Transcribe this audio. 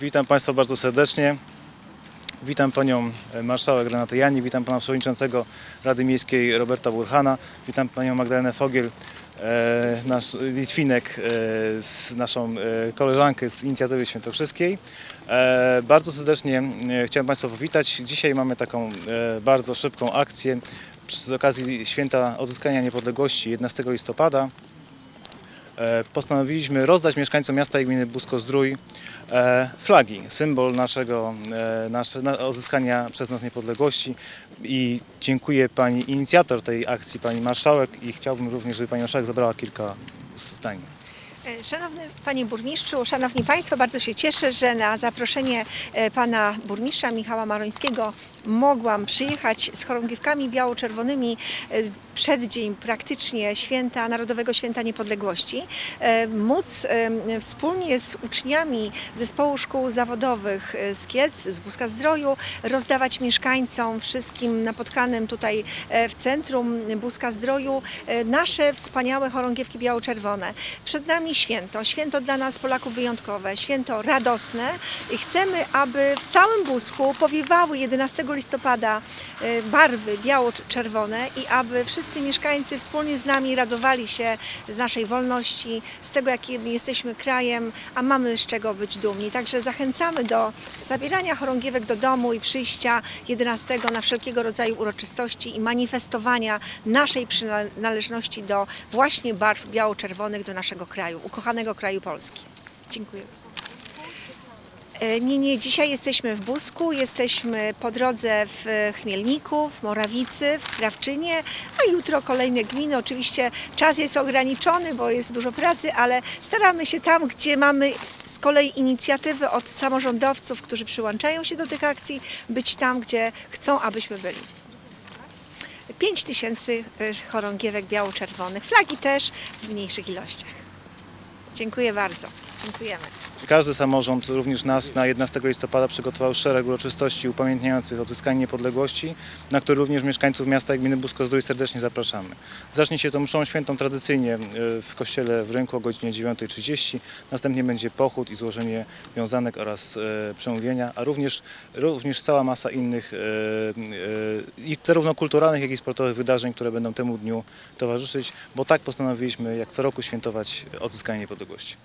Witam Państwa bardzo serdecznie. Witam Panią e, Marszałek Renatę Jani, witam Pana Przewodniczącego Rady Miejskiej Roberta Burhana, witam Panią Magdalenę Fogiel, e, nasz Litwinek, e, z naszą koleżankę z Inicjatywy Świętokrzyskiej. Bardzo serdecznie chciałem Państwa powitać. Dzisiaj mamy taką bardzo szybką akcję z okazji Święta Odzyskania Niepodległości 11 listopada. E, postanowiliśmy rozdać mieszkańcom miasta i gminy Busko-Zdrój e, flagi, symbol naszego e, odzyskania przez nas niepodległości i dziękuję pani inicjator tej akcji, pani marszałek i chciałbym również, żeby pani marszałek zabrała kilka zdań. Szanowny Panie Burmistrzu, Szanowni Państwo, bardzo się cieszę, że na zaproszenie Pana Burmistrza Michała Marońskiego mogłam przyjechać z chorągiewkami biało-czerwonymi e, przed dzień praktycznie święta, Narodowego Święta Niepodległości. E, Móc e, wspólnie z uczniami Zespołu Szkół Zawodowych e, z Kielc, z Buska Zdroju rozdawać mieszkańcom, wszystkim napotkanym tutaj w centrum Buska Zdroju nasze wspaniałe chorągiewki biało-czerwone. Przed nami święto, święto dla nas Polaków wyjątkowe, święto radosne i chcemy, aby w całym Busku powiewały 11 listopada barwy biało-czerwone i aby wszyscy mieszkańcy wspólnie z nami radowali się z naszej wolności, z tego jakim jesteśmy krajem, a mamy z czego być dumni. Także zachęcamy do zabierania chorągiewek do domu i przyjścia 11 na wszelkiego rodzaju uroczystości i manifestowania naszej przynależności do właśnie barw biało-czerwonych do naszego kraju, ukochanego kraju Polski. Dziękuję. E, Nie, nie, dzisiaj jesteśmy w Busku, jesteśmy po drodze w Chmielniku, w Morawicy, w Strawczynie, a jutro kolejne gminy. Oczywiście czas jest ograniczony, bo jest dużo pracy, ale staramy się tam, gdzie mamy z kolei inicjatywy od samorządowców, którzy przyłączają się do tych akcji, być tam, gdzie chcą, abyśmy byli. 5 tysięcy e, chorągiewek biało-czerwonych, flagi też w mniejszych ilościach. Dziękuję bardzo. Dziękujemy. Każdy samorząd, również nas, na 11 listopada przygotował szereg uroczystości upamiętniających odzyskanie niepodległości, na które również mieszkańców miasta i gminy Busko-Zdrój serdecznie zapraszamy. Zacznie się to mszą świętą tradycyjnie e, w kościele w Rynku o godzinie 9.30, następnie będzie pochód i złożenie wiązanek oraz e, przemówienia, a również, również cała masa innych, e, zarówno kulturalnych, jak i sportowych wydarzeń, które będą temu dniu towarzyszyć, bo tak postanowiliśmy jak co roku świętować odzyskanie niepodległości.